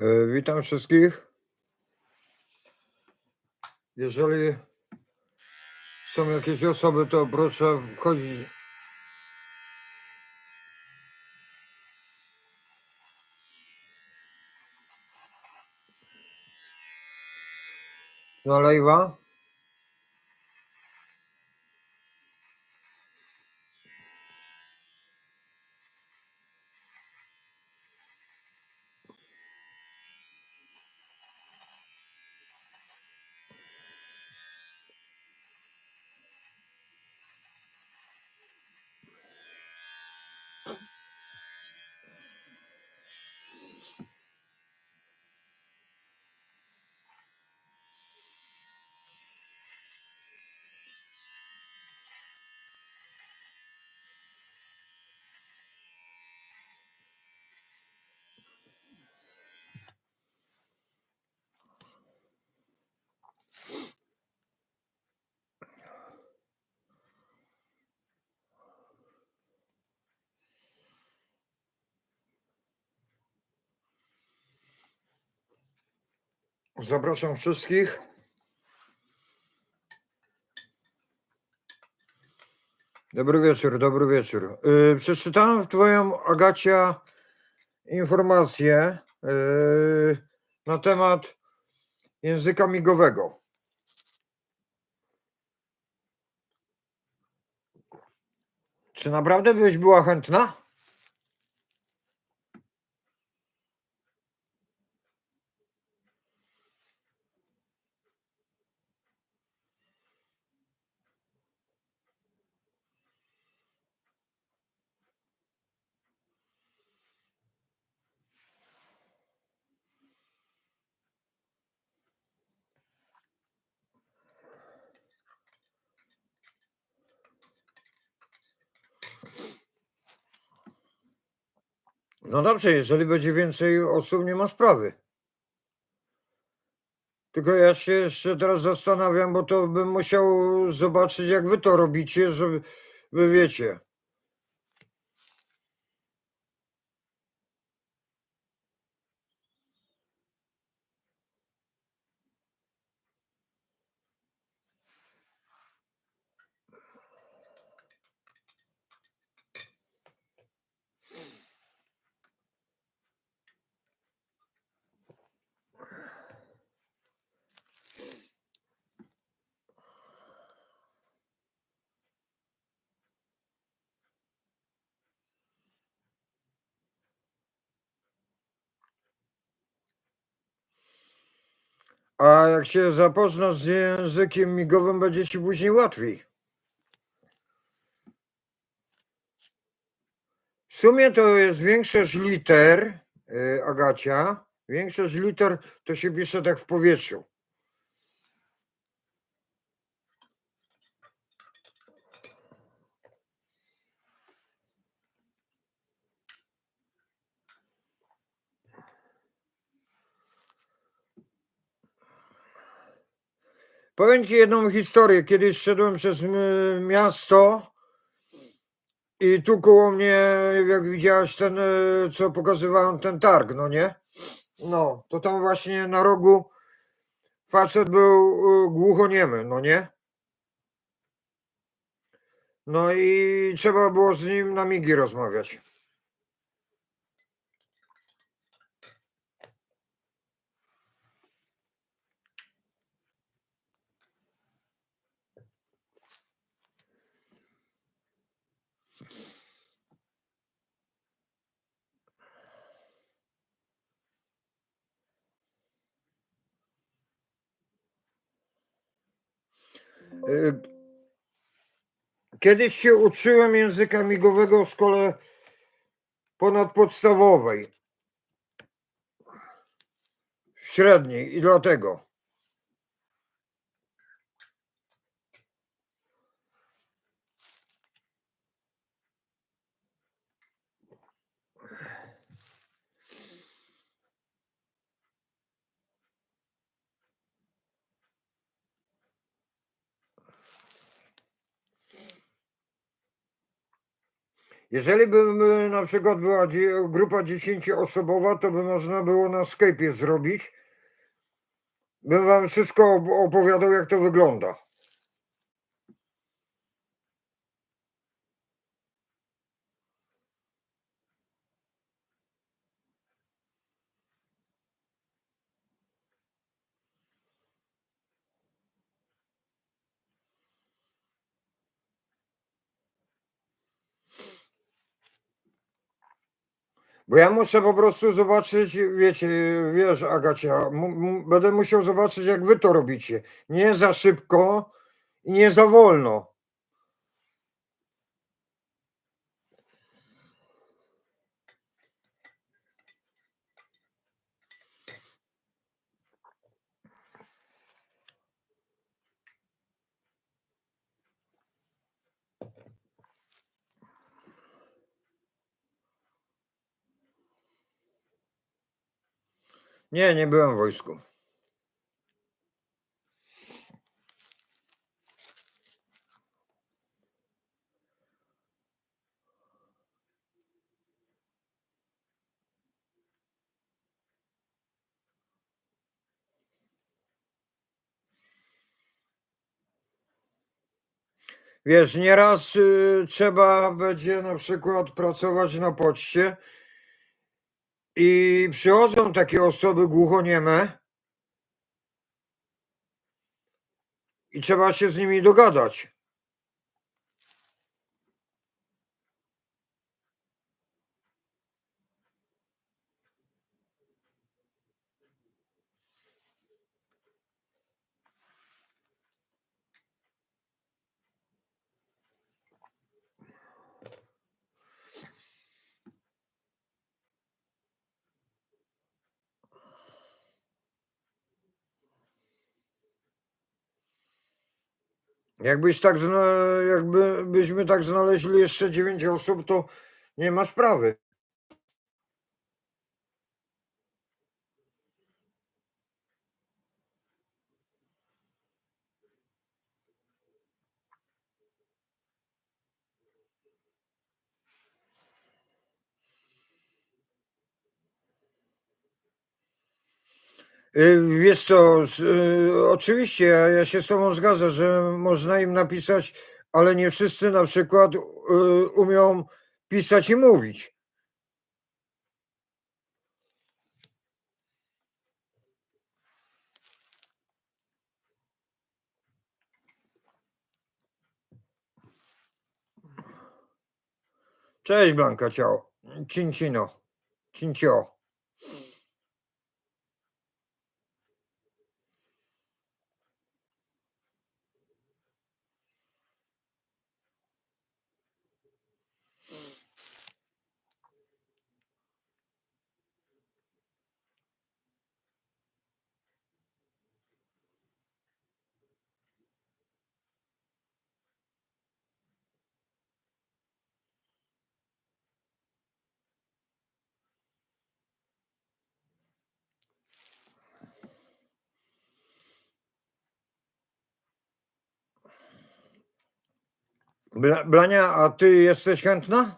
E, Witam wszystkich. Jeżeli są jakieś osoby, to proszę wchodzić. Na live'a. Zapraszam wszystkich. Dobry wieczór, dobry wieczór. Yy, przeczytałem Twoją, Agacia, informację yy, na temat języka migowego. Czy naprawdę byś była chętna? No dobrze, jeżeli będzie więcej osób, nie ma sprawy. Tylko ja się jeszcze teraz zastanawiam, bo to bym musiał zobaczyć, jak wy to robicie, żeby wy wiecie. A jak się zapoznasz z językiem migowym, będzie ci później łatwiej. W sumie to jest większość liter, yy, Agacia. Większość liter to się pisze tak w powietrzu. Powiem ci jedną historię. Kiedyś szedłem przez m- miasto i tu koło mnie, jak widziałaś ten, e, co pokazywałem, ten targ, no nie? No, to tam właśnie na rogu facet był e, głuchoniemy, no nie? No i trzeba było z nim na migi rozmawiać. Kiedyś się uczyłem języka migowego w szkole ponadpodstawowej. W średniej i dlatego. Jeżeli by na przykład była grupa 10-osobowa, to by można było na Skype'ie zrobić. Bym wam wszystko op- opowiadał, jak to wygląda. Bo ja muszę po prostu zobaczyć, wiecie, wiesz, Agacia, będę musiał zobaczyć, jak wy to robicie. Nie za szybko i nie za wolno. Nie, nie byłem w wojsku. Wiesz, nieraz y, trzeba będzie na przykład pracować na poczcie i przychodzą takie osoby głuchonieme i trzeba się z nimi dogadać. Jakbyś tak, zna, jakby byśmy tak znaleźli jeszcze dziewięć osób, to nie ma sprawy. Wiesz co, y, oczywiście ja ja się z tobą zgadzam, że można im napisać, ale nie wszyscy na przykład y, umią pisać i mówić. Cześć Blanka, ciao. Cincino. Cincio. Blania, a ty jesteś chętna?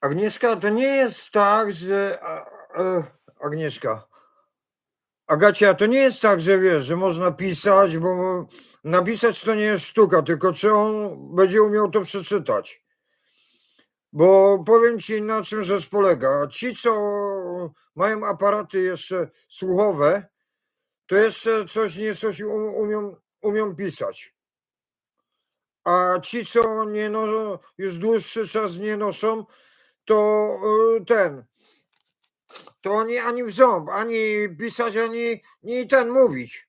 Agnieszka, to nie jest tak, że. Agnieszka. Agacia, to nie jest tak, że wiesz, że można pisać, bo napisać to nie jest sztuka, tylko czy on będzie umiał to przeczytać. Bo powiem ci, na czym rzecz polega. Ci, co mają aparaty jeszcze słuchowe, to jeszcze coś nie coś um- umią, umią pisać. A ci, co nie noszą, już dłuższy czas nie noszą, to y, ten, to oni ani w ząb, ani pisać, ani, ani ten mówić.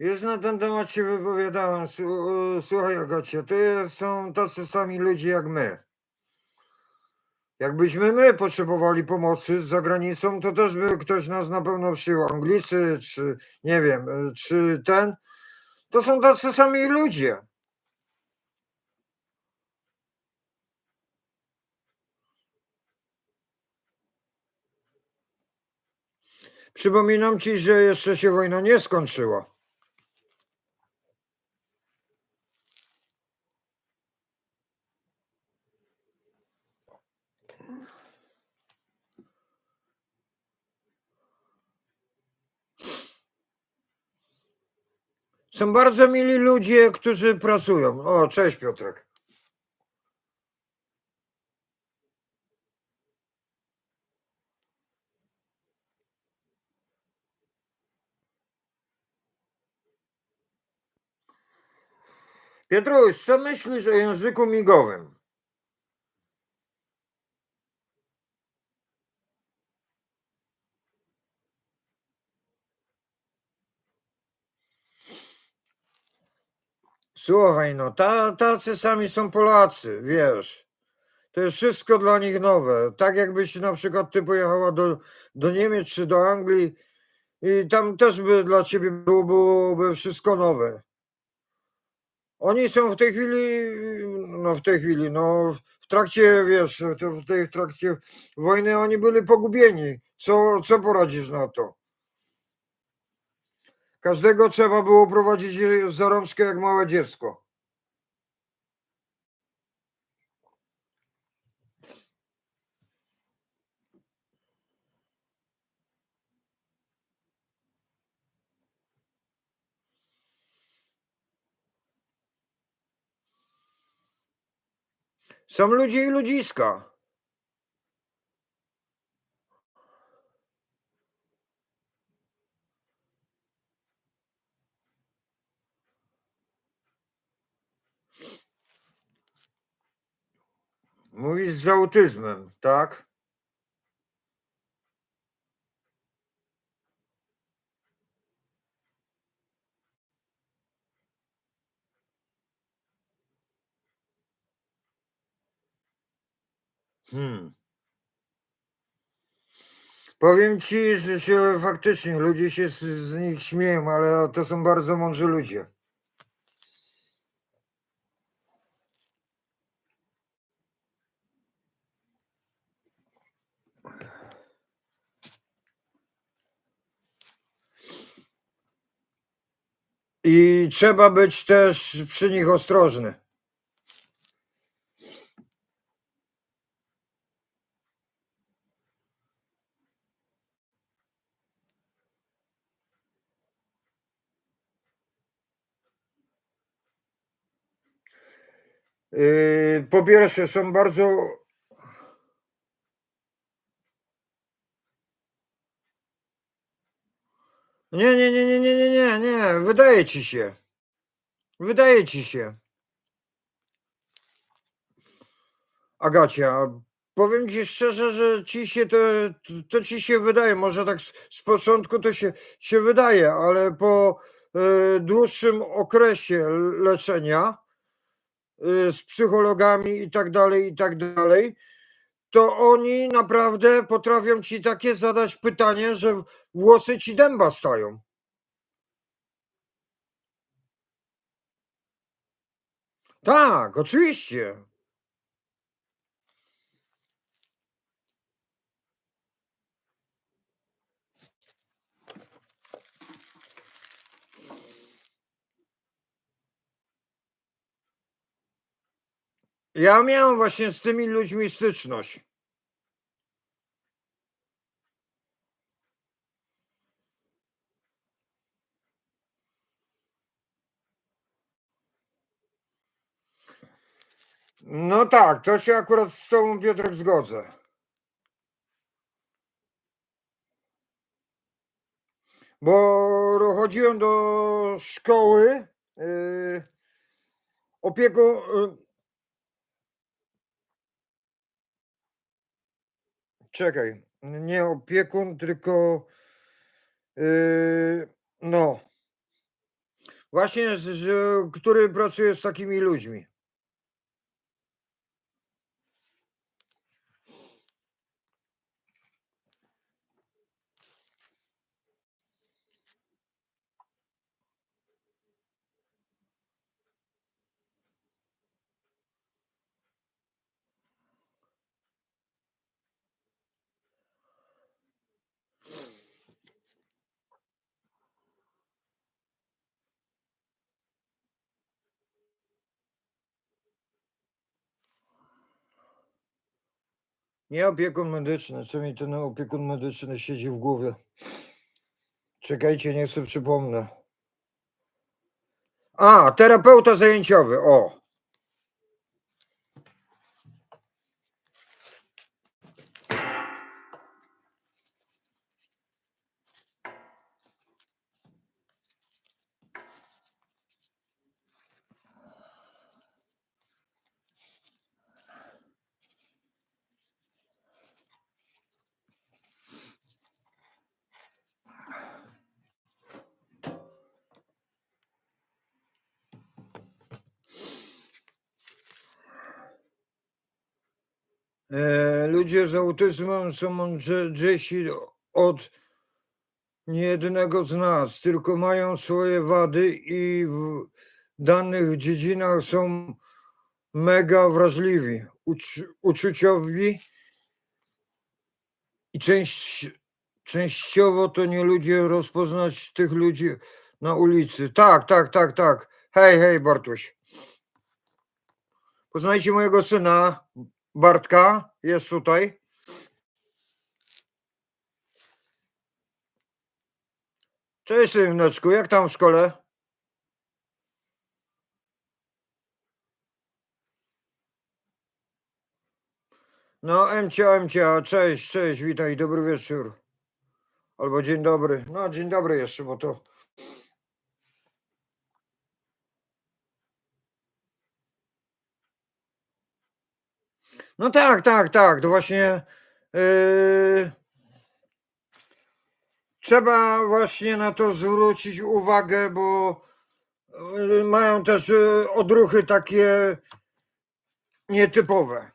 Już na ten temat się wypowiadałem. Słu- Słuchaj, Agacie, to są tacy sami ludzie jak my. Jakbyśmy my potrzebowali pomocy z zagranicą, to też by ktoś nas na pewno przyjął. Anglicy, czy nie wiem, czy ten. To są tacy sami ludzie. Przypominam ci, że jeszcze się wojna nie skończyła. Są bardzo mili ludzie, którzy pracują. O, cześć Piotrek. Piotruś, co myślisz o języku migowym? Słuchaj, no ta, tacy sami są Polacy, wiesz. To jest wszystko dla nich nowe. Tak jakbyś na przykład ty pojechała do, do Niemiec czy do Anglii i tam też by dla ciebie było, byłoby wszystko nowe. Oni są w tej chwili, no w tej chwili, no w trakcie, wiesz, w tej trakcie wojny oni byli pogubieni. Co, co poradzisz na to? Każdego trzeba było prowadzić za rączkę jak małe dziecko. Są ludzie i ludziska. Mówisz z autyzmem, tak? Hmm. Powiem ci, że faktycznie ludzie się z, z nich śmieją, ale to są bardzo mądrzy ludzie. I trzeba być też przy nich ostrożny. Yy, Po pierwsze, są bardzo. Nie, nie, nie, nie, nie, nie, nie, nie. Wydaje ci się. Wydaje ci się. Agacia, powiem ci szczerze, że ci się to, to ci się wydaje. Może tak z, z początku to się, się wydaje, ale po e, dłuższym okresie leczenia e, z psychologami i tak dalej, i tak dalej, to oni naprawdę potrafią ci takie zadać pytanie, że włosy ci dęba stają. Tak, oczywiście. Ja miałem właśnie z tymi ludźmi styczność. No tak, to się akurat z tobą Piotrek zgodzę. Bo chodziłem do szkoły yy. Yy, czekaj, nie opiekun, tylko yy, no. Właśnie, z, z, który pracuje z takimi ludźmi. Nie opiekun medyczny. Co mi ten opiekun medyczny siedzi w głowie? Czekajcie, nie sobie przypomnę. A, terapeuta zajęciowy. O. ludzie z autyzmem są mądrzejsi od niejednego z nas, tylko mają swoje wady i w danych dziedzinach są mega wrażliwi, ucz, uczuciowi i część, częściowo to nie ludzie rozpoznać tych ludzi na ulicy. Tak, tak, tak, tak. Hej, hej, Bartuś. Poznajcie mojego syna, Bartka, jest tutaj. Cześć, syneczku, jak tam w szkole? No, Emcia, Emcia, cześć, cześć, witaj, dobry wieczór. Albo dzień dobry. No, dzień dobry jeszcze, bo to. No tak, tak, tak, to właśnie. Yy, trzeba właśnie na to zwrócić uwagę, bo yy, mają też yy, odruchy takie nietypowe.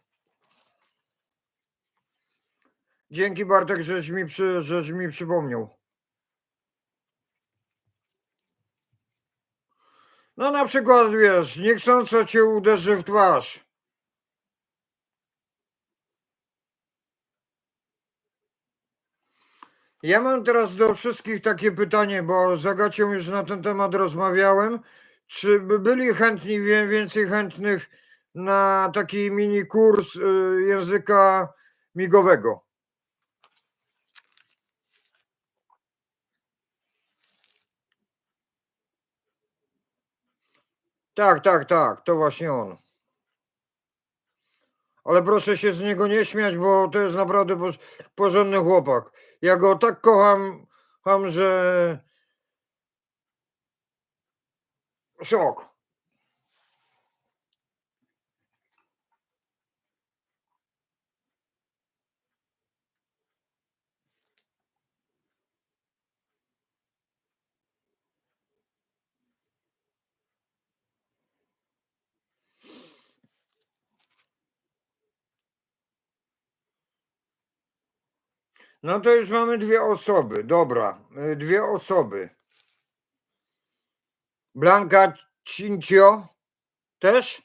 Dzięki Bartek, żeś mi, przy, żeś mi przypomniał. No na przykład wiesz, niechcąco cię uderzy w twarz. Ja mam teraz do wszystkich takie pytanie, bo z Agacją już na ten temat rozmawiałem. Czy by byli chętni, więcej chętnych na taki mini kurs y, języka migowego? Tak, tak, tak, to właśnie on. Ale proszę się z niego nie śmiać, bo to jest naprawdę porządny chłopak. Ja go tak kocham, że szok. No to już mamy dwie osoby. Dobra, y, dwie osoby. Blanka Cincio też?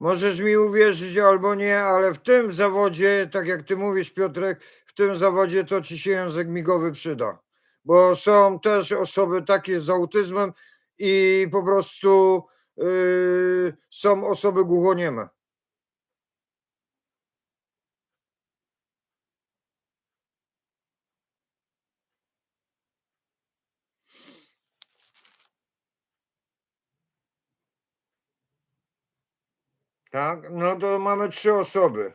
Możesz mi uwierzyć albo nie, ale w tym zawodzie, tak jak ty mówisz, Piotrek, tym zawodzie to ci się język migowy przyda. Bo są też osoby takie z autyzmem i po prostu yy, są osoby głuchonieme. Tak? No to mamy trzy osoby.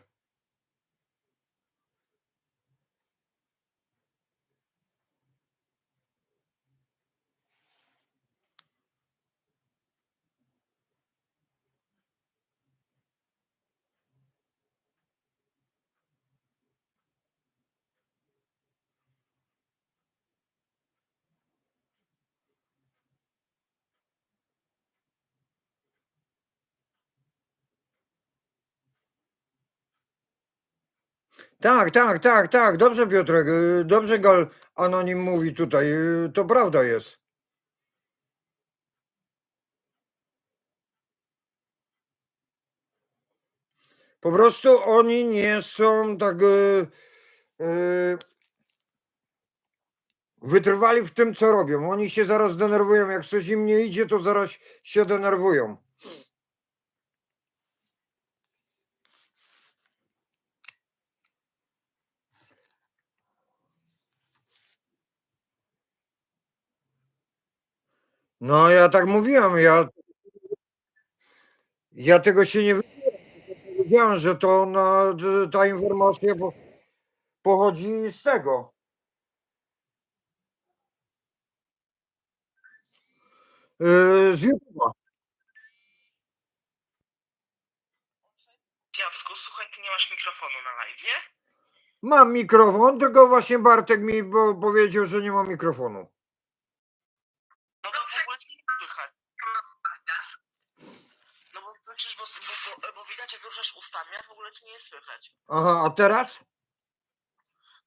Tak, tak, tak, tak. Dobrze, Piotrek. y, Dobrze Gal Anonim mówi tutaj. y, To prawda jest. Po prostu oni nie są tak y, wytrwali w tym, co robią. Oni się zaraz denerwują. Jak coś im nie idzie, to zaraz się denerwują. No, ja tak mówiłem. Ja, ja tego się nie wiedziałem, że to na, ta informacja po, pochodzi z tego. Yy, z YouTube'a. Jacku, słuchaj, ty nie masz mikrofonu na live, Mam mikrofon, tylko właśnie Bartek mi powiedział, że nie ma mikrofonu. No to w ogóle cię nie słychać. No bo przecież, bo, bo, bo, bo widać jak ruszasz ustami, a w ogóle cię nie słychać. Aha, a teraz?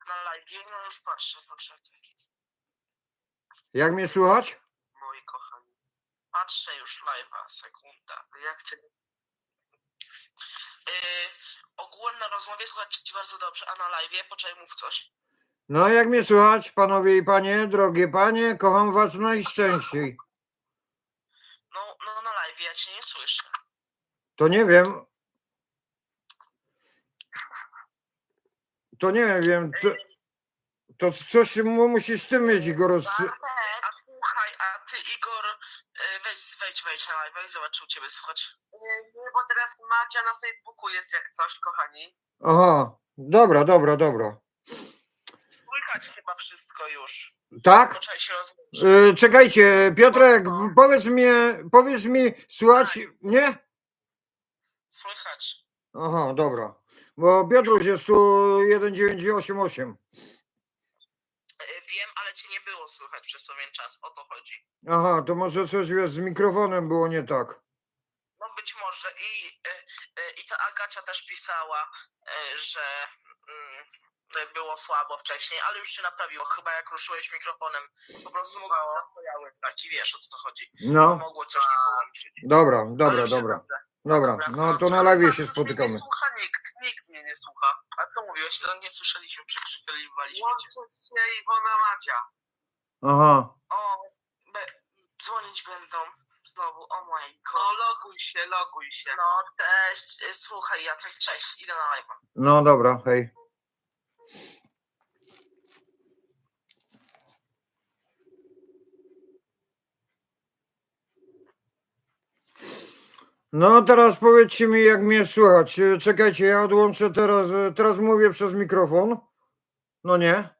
Na live, no już patrzę, poczekaj. Jak mnie słychać? Moi kochani. Patrzę już live'a, sekunda. Jak cię... Yy, ogółem na rozmowie słychać ci bardzo dobrze, a na live, poczekaj, mów coś. No, jak mnie słychać, panowie i panie, drogie panie, kocham was najszczęściej. No, no na live ja cię nie słyszę. To nie wiem. To nie wiem, to, to coś mu musisz ty mieć, Igor. z- A słuchaj, a ty Igor, yy, weź, wejdź, wejdź na live i zobacz, czy u ciebie słychać. Nie, bo teraz Macia na Facebooku jest jak coś, kochani. Aha, dobra, dobra, dobra. Słychać chyba wszystko już. Tak? Się. Yy, czekajcie, Piotrek, powiedz mi, powiedz mi, słuchać, nie? Słychać. Aha, dobra. Bo Piotruś jest tu 1988. Yy, Wiem, ale cię nie było słychać przez pewien czas, o to chodzi. Aha, to może coś wiesz, z mikrofonem było nie tak. No być może i, yy, yy, i ta Agacia też pisała, yy, że yy, było słabo wcześniej, ale już się naprawiło. Chyba jak ruszyłeś mikrofonem, po prostu mogło zastojały taki, wiesz o co to chodzi. No, Mogło coś nie połączyć. dobra, dobra, dobra. dobrze. Dobra, no to na live się spotykamy. Nie słucha nikt, nikt mnie nie słucha. A co mówiłeś? No nie słyszeliśmy, przekrzykiwaliśmy cię. Łączyć się Iwona Madzia. Aha, O, be, dzwonić będą znowu, o my god. No loguj się, loguj się. No cześć, y, słuchaj Jacek, cześć, idę na live. no dobra, hej. No teraz powiedzcie mi, jak mnie słychać. Czekajcie, ja odłączę teraz, e, teraz mówię przez mikrofon. No nie?